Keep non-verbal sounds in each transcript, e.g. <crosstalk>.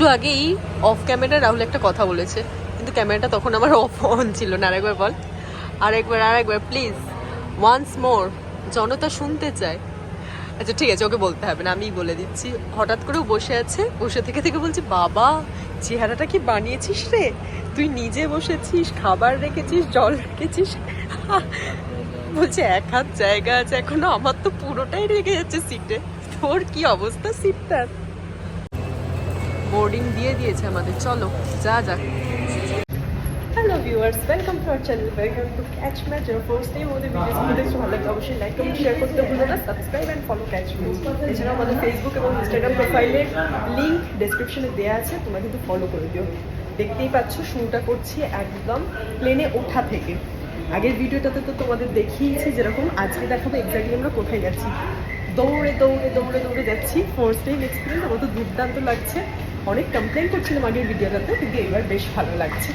একটু আগেই of camera Rahul একটা কথা বলেছে, কিন্তু ক্যামেরাটা তখন আমার অফ অন ছিল না। আরেকবার বল। আরেকবার আরেকবার প্লিজ ওয়ান্স মোর জনতা শুনতে চায়। আচ্ছা ঠিক আছে, ওকে বলতে হবে না, আমিই বলে দিচ্ছি। হঠাৎ করে ও বসে আছে, বসে থেকে থেকে বলছে, বাবা, চেহারাটা কি বানিয়েছিস রে? তুই নিজে বসেছিস, খাবার রেখেছিস, জল রেখেছিস? <laughs> বলছে, এক হাত জায়গা আছে এখনও, আমার তো পুরোটাই রেখে যাচ্ছে সিটে তোর কি অবস্থা সিটটার বোর্ডিং দিয়ে দিয়েছে আমাদের। চলো, যা যাক। Hello welcome channel Catch Match আমাদের দেখছ ভালো শেয়ার করতে না। অ্যান্ড ফলো ক্যাচ এছাড়াও আমাদের ফেসবুক এবং প্রোফাইলের লিঙ্ক দেওয়া আছে। কিন্তু ফলো করে দিও। দেখতেই করছি একদম প্লেনে ওঠা থেকে। আগের ভিডিওটাতে তো তোমাদের দেখিয়েছি যেরকম, আজকে দেখাবো এক্স্যাক্টলি আমরা কোথায় যাচ্ছি। দৌড়ে দৌড়ে দৌড়ে দৌড়ে যাচ্ছি। ফার্স্ট টাইম এক্সপিরিয়েন্স আমার তো দুর্দান্ত লাগছে। অনেক কমপ্লেন করছিলাম আগের ভিডিওটাতে কিন্তু এবার বেশ ভালো লাগছে।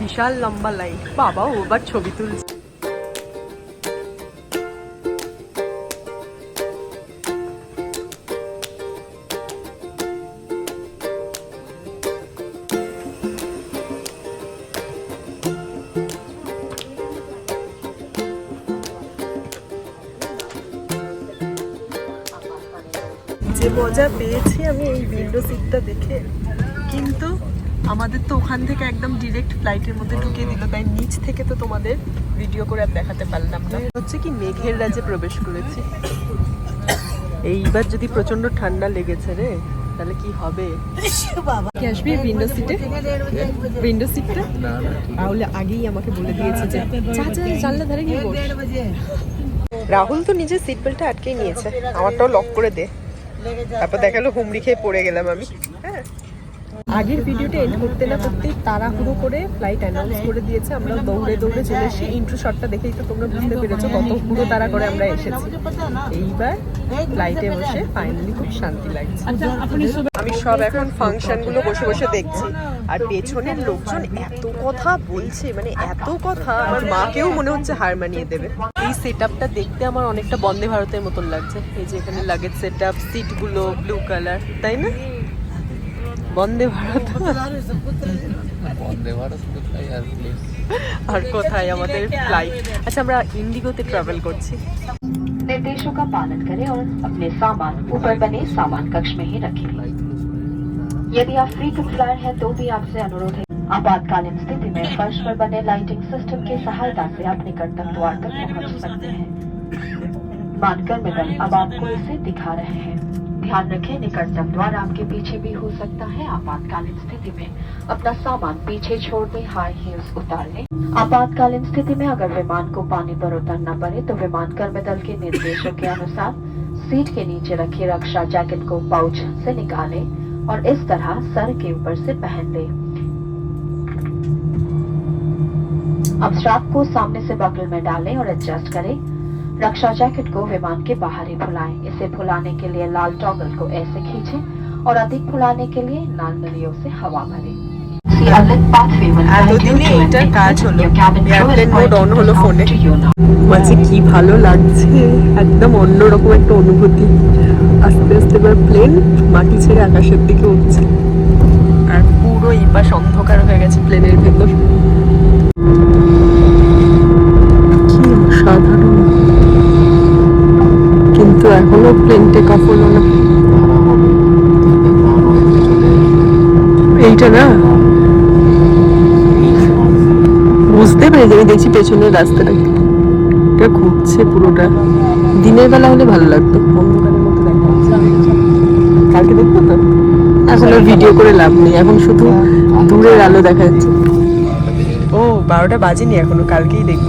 বিশাল লম্বা লাইন বাবা, ও ছবি তুলছে। মজা পেয়েছি আমি এই উইন্ডো সিটটা দেখে। কিন্তু আমাদের তো ওখান থেকে একদম ডিরেক্ট ফ্লাইটের মধ্যে ঢুকিয়ে দিল তাই নিচ থেকে তো তোমাদের ভিডিও করে আর দেখাতে পারলাম না। হচ্ছে কি মেঘের রাজ্যে প্রবেশ করেছি। এইবার যদি প্রচণ্ড ঠান্ডা লেগেছে রে তাহলে কি হবে? কি আসবি উইন্ডো সিটে উইন্ডো সিটটা তাহলে আগেই আমাকে বলে দিয়েছে যে জানলা ধারে গিয়ে রাহুল তো নিজের সিট বেল্টটা আটকেই নিয়েছে। আমারটাও লক করে দে। তারপর দেখাল হুমড়ি খেয়ে পড়ে গেলাম আমি হ্যাঁ? আগের ভিডিওটা এন্ড করতে না করতেই তাড়াহুড়ো করে ফ্লাইট অ্যানাউন্স করে দিয়েছে। আমরা দৌড়ে দৌড়ে চলে এসেছি ইন্ট্রো শটটা দেখেই তো তোমরা বুঝতে পেরেছ কত পুরো তাড়া করে আমরা এসেছি। এইবার ফ্লাইটে বসে ফাইনালি খুব শান্তি লাগছে। আমি সব এখন ফাংশনগুলো বসে বসে দেখছি। আর পেছনের লোকজন এত কথা বলছে মানে এত কথা আমার মাকেও মনে হচ্ছে হার মানিয়ে দেবে। এই সেট আপটা দেখতে আমার অনেকটা বন্দে ভারতের মতন লাগছে। এই যে এখানে লাগেজ সেট আপ সিটগুলো ব্লু কালার তাই না? বন্দে ভারত বন্দে ভারত কোথায় আর প্লিজ আর কোথায় আমাদের ফ্লাইট আচ্ছা আমরা ইন্ডিগোতে ট্রাভেল করছি निर्देशों का पालन करें और अपने सामान ऊपर बने सामान कक्ष में ही रखें यदि आप फ्री फ्लायर हैं तो भी आपसे अनुरोध है आपातकालीन स्थिति में फर्श पर बने लाइटिंग सिस्टम की सहायता से अपने गंतव्य द्वार तक पहुंच सकते हैं मानकर में दल अब आपको इसे दिखा रहे हैं ध्यान रखें, निकटतम द्वार आपके पीछे भी हो सकता है। आपातकालीन स्थिति में अपना सामान पीछे छोड़ दें, हाई हील्स उतार लें। आपातकालीन स्थिति में अगर विमान को पानी पर उतरना पड़े तो विमान कर्म दल के निर्देशों के अनुसार सीट के नीचे रखी रक्षा जैकेट को पाउच से निकालें और इस तरह सर के ऊपर से पहन लें अब स्ट्रैप को सामने से बगल में डालें और एडजस्ट करें। रक्षा जैकेट को विमान के बाहर ही फुलाएं इसे फुलाने के लिए लाल टॉगल को ऐसे खींचें और अधिक फुलाने के लिए लाल नलियों से हवा भरें এতদিনে এইটা কাজ হলো এয়ারপ্লেন মোড অন হলো ফোনে মাঝে কি ভালো লাগছে একদম অন্যরকম একটা অনুভূতি আস্তে আস্তে এবার প্লেন মাটি ছেড়ে আকাশের দিকে উঠছে আর পুরো এই পাশ অন্ধকার হয়ে গেছে প্লেনের ভেতর এখনও প্লেন টেক অফ হলো না। এইটা না? বুঝতে পেরেছি, আমি দেখছি পেছনের রাস্তাটা। এটা ঘুরছে পুরোটা। দিনের বেলা হলে ভালো লাগতো। কালকে দেখব তো? এখন আর ভিডিও করে লাভ নেই। এখন শুধু দূরের আলো দেখা যাচ্ছে। ও, বারোটা বাজেনি এখনও। কালকেই দেখব।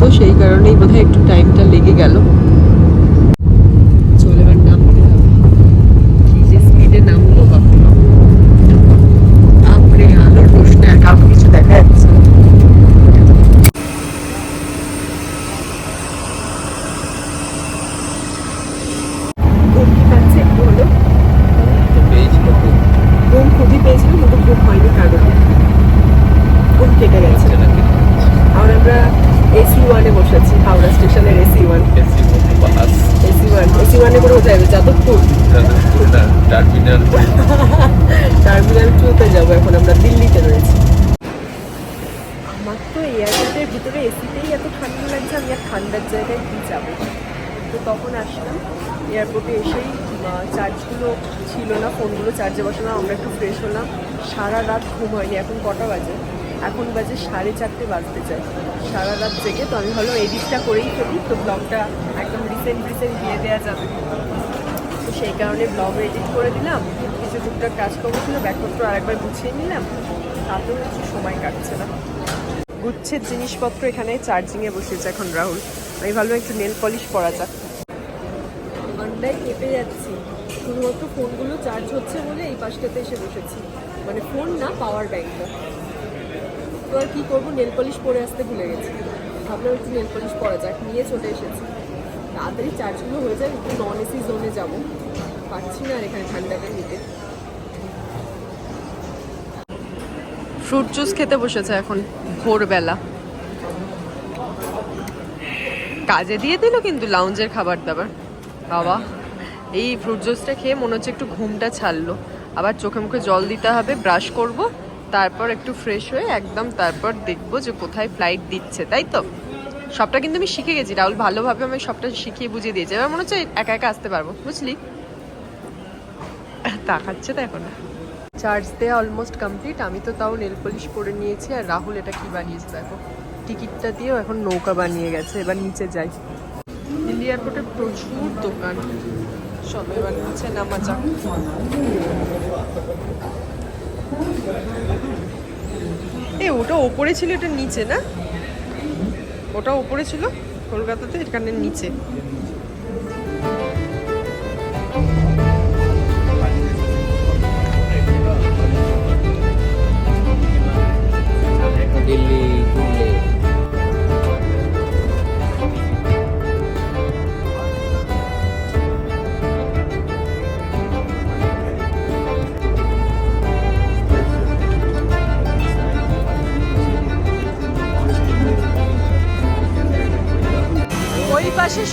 মেঘযুক্ত সেই কারণেই বোধহয় একটু টাইমটা লেগে গেল চলে এবার নামতে হবে কি যে স্পিডে নামলো বাবা বাপরে আলোর প্রশ্নে আর কাউকে কিছু দেখা যাচ্ছে না। ঘুম কি পাচ্ছে একটু হলো ঘুম খুবই পেয়েছিল কিন্তু ঘুম হয়নি কারণ ঘুম কেটে গেছে আর আমরা এসি ওয়ানে বসেছি Howrah AC one AC one AC ওয়ানে করে যাবে? যাদবপুর? টার্মিনাল <laughs> টার্মিনাল টুতে যাব এখন আমরা দিল্লিতে রয়েছি। আমার তো এয়ারপোর্টের ভিতরে এসিতেই এত ঠান্ডা লাগছে আমি আর ঠান্ডার জায়গায় কি যাব? তো তখন আসলাম এয়ারপোর্টে এসেই চার্জগুলো ছিল না ফোনগুলো চার্জে বসালাম আমরা একটু ফ্রেশ হলাম। সারা রাত ঘুম হয়নি এখন কটা বাজে? এখন বাজে সাড়ে চারটে বাজতে চাই। সারা রাত জেগে তো আমি ভাবলাম এডিটটা করেই ফেলি, তো ব্লগটা একদম রিসেন্ট রিসেন্ট দিয়ে দেওয়া যাবে। তো সেই কারণে ব্লগ এডিট করে দিলাম, কিছু টুকটাক কাজ করব ছিল, ব্যাগপত্র আরেকবার গুছিয়ে নিলাম তাতেও কিছু সময় কাটছে না। গুচ্ছের জিনিসপত্র এখানে চার্জিংয়ে বসেছে এখন রাহুল। আমি ভাবলাম একটু নেল পলিশ করা যাক। ঠান্ডায় কেঁপে যাচ্ছি। শুধুমাত্র ফোনগুলো চার্জ হচ্ছে বলে এই পাশটাতে এসে বসেছি। মানে ফোন না পাওয়ার ব্যাংকটা তো আর কী করব? নেল পলিশ পরে আসতে ভুলে গেছি। ভাবলাম একটু নেল পলিশ করা যাক, নিয়ে চলে এসেছি। তাড়াতাড়ি চার্জগুলো হয়ে যায় একটু নন এসি জোনে যাব। পাচ্ছি না আর এখানে ঠান্ডাটা নিতে। ফ্রুট জুস খেতে বসেছে এখন ভোরবেলা। কাজে দিয়ে দিল কিন্তু লাউঞ্জের খাবার দাবার। বাবা, এই ফ্রুট জুসটা খেয়ে মনে হচ্ছে একটু ঘুমটা ছাড়লো। আবার চোখে মুখে জল দিতে হবে ব্রাশ করব। তারপর একটু ফ্রেশ হয়ে একদম তারপর দেখব যে কোথায় ফ্লাইট দিচ্ছে তাই তো? সবটা কিন্তু আমি শিখে গেছি। রাহুল ভালোভাবে আমি সবটা শিখিয়ে বুঝিয়ে দিয়েছি। এবার মনে হচ্ছে একা একা আসতে পারব বুঝলি? তাকাচ্ছে তো এখন। চার্জ দেওয়া অলমোস্ট কমপ্লিট আমি তো তাও নেল পলিশ করে নিয়েছি আর রাহুল এটা কি বানিয়েছে দেখো। টিকিটটা দিয়েও এখন নৌকা বানিয়ে গেছে। এবার নিচে যাই। দিল্লি এয়ারপোর্টে প্রচুর দোকান। সব এবার নিচে নামা যাক এ ওটা ওপরে ছিল এটা নিচে না? ওটা ওপরে ছিল কলকাতাতে এখানে নিচে। দিল্লি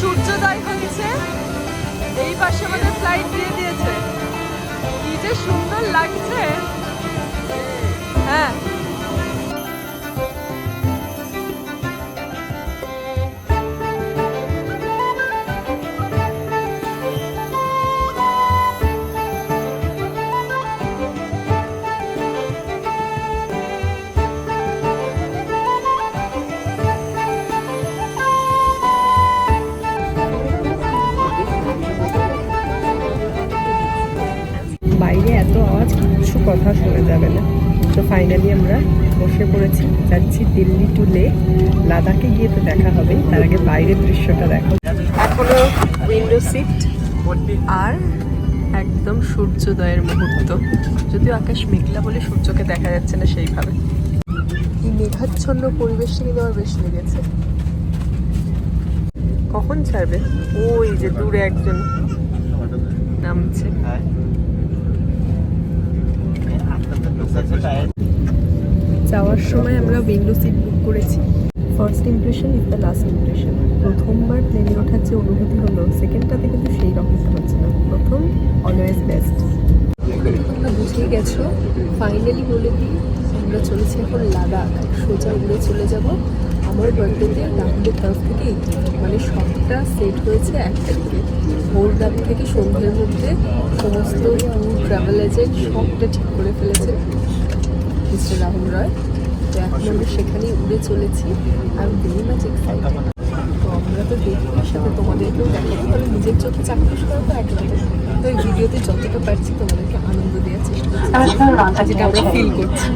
我知道 কিচ্ছু কথা শোনা যাবে না। তো ফাইনালি আমরা বসে পড়েছি, যাচ্ছি দিল্লি টু লে লাদাখে গিয়ে তো দেখা হবে তার আগে বাইরের দৃশ্যটা দেখো। এখনও উইন্ডো সিট আর একদম সূর্যোদয়ের মুহূর্ত। যদিও আকাশ মেঘলা বলে সূর্যকে দেখা যাচ্ছে না সেইভাবে। মেঘাচ্ছন্ন পরিবেশটা কিন্তু আমার বেশ লেগেছে। কখন ছাড়বে? ওই যে দূরে একজন নামছে। যাওয়ার সময় আমরা উইন্ডো সিট বুক করেছি। First impression is the last impression প্রথমবার প্লেনে ওঠার যে অনুভূতি হলো সেকেন্ডটাতে কিন্তু সেই রকমটা হচ্ছে না। প্রথম অলওয়েজ বেস্ট বুঝেই গেছো ফাইনালি বলে দিই, আমরা চলেছি এখন লাদাখ। সোজা উড়ে চলে যাব আমার বার্থডেতে রাহুলের তরফ থেকে মানে সবটা সেট হয়েছে এক তারিখে ভোররাত থেকে সন্ধ্যের মধ্যে সমস্ত ট্রাভেল এজেন্ট সবটা ঠিক করে ফেলেছে মিস্টার রাহুল রয়। তো এখন আমরা সেখানেই উড়ে চলেছি আর ভেরি মাচ এক্সাইটেড তো আমরা তো দেখি সাথে তোমাদেরকেও দেখাবো তবে নিজের চোখে চাকরি করা তো একরকম তো এই ভিডিওতে যতটা পারছি তোমাদেরকে আনন্দ দেওয়ার চেষ্টা করছি যেটা আমরা ফিল করছি।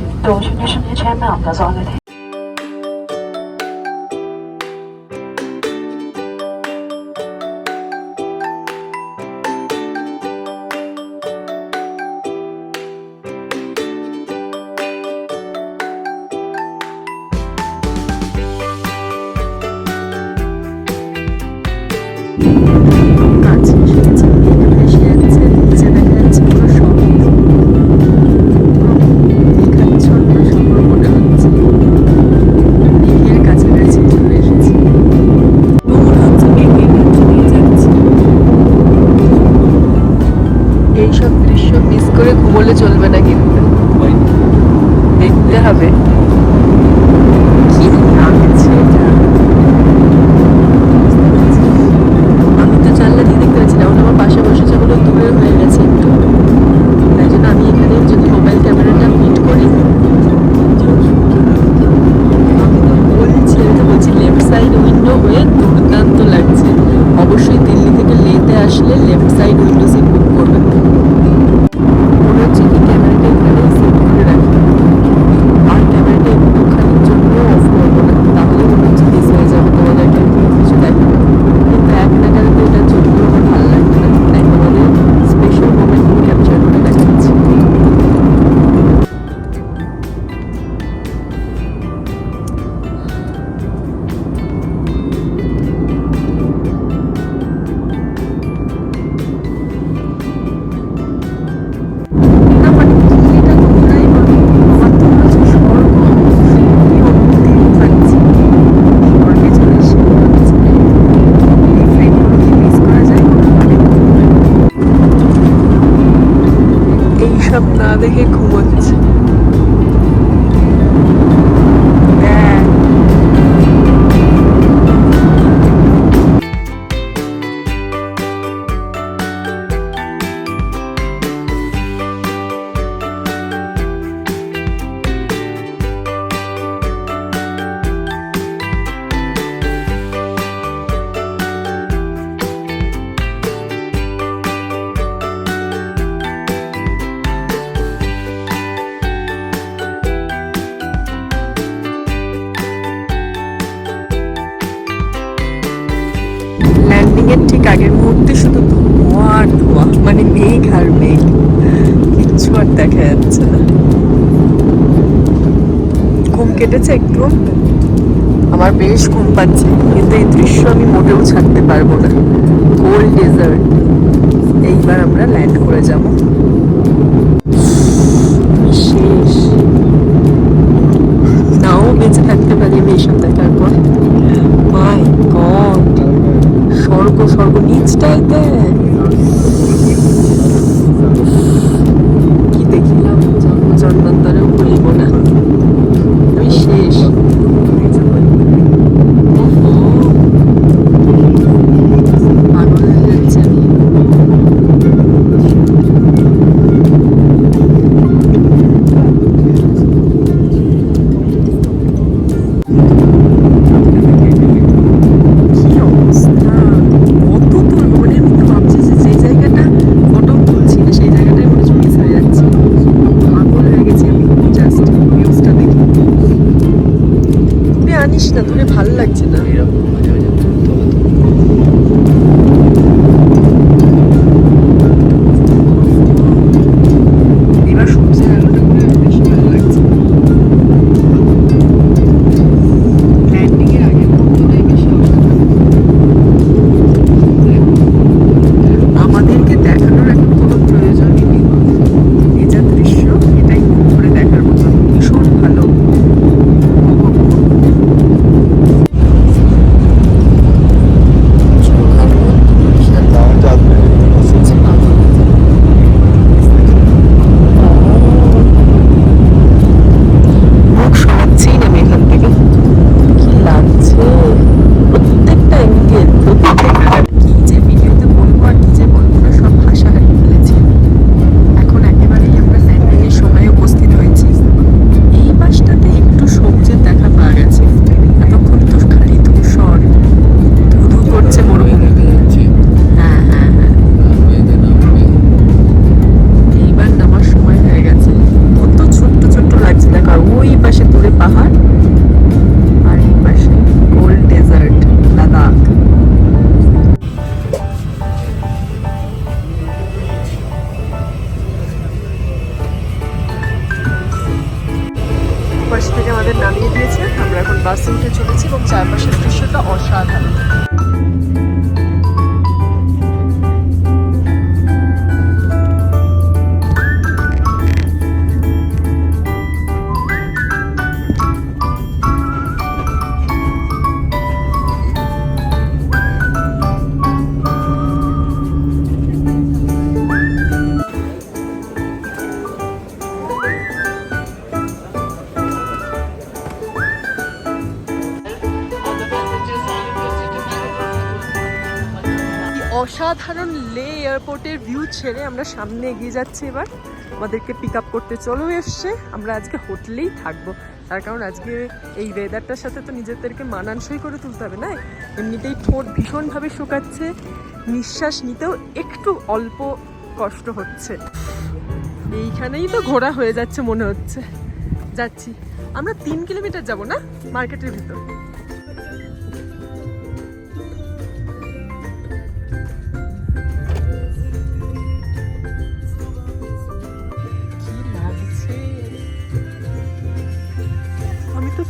কেটেছে একটু। আমার বেশ ঘুম পাচ্ছে, কিন্তু এই দৃশ্য আমি মোটেও ছাড়তে পারব না। গোল ডেজার্ট এইবার আমরা ল্যান্ড করে যাব। শেষ নাও বেঁচে থাকতে পারি, আমি এইসব দেখার পর। মাই গড স্বর্গ স্বর্গ নিচটাই দেয় কি দেখিলাম? জন্ম জন্মান্তরেও ভুলব না। Peace. অসাধারণ লে এয়ারপোর্টের ভিউ ছেড়ে আমরা সামনে এগিয়ে যাচ্ছি এবার। আমাদেরকে পিক আপ করতে চলেও এসছে। আমরা আজকে হোটেলেই থাকব। তার কারণ আজকে এই ওয়েদারটার সাথে তো নিজেদেরকে মানানসই করে তুলতে হবে, না? এমনিতেই ঠোঁট ভীষণভাবে শুকাচ্ছে। নিঃশ্বাস নিতেও একটু অল্প কষ্ট হচ্ছে। এইখানেই তো ঘোরা হয়ে যাচ্ছে মনে হচ্ছে। যাচ্ছি। আমরা তিন কিলোমিটার যাব, না? মার্কেটের ভিতর।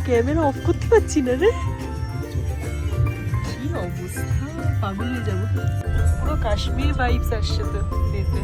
ক্যামেরা অফ করতে পারছি না রে। কি অবস্থা? পাগল হয়ে যাব। পুরো কাশ্মীর ভাইবস আসছে তো দেখতে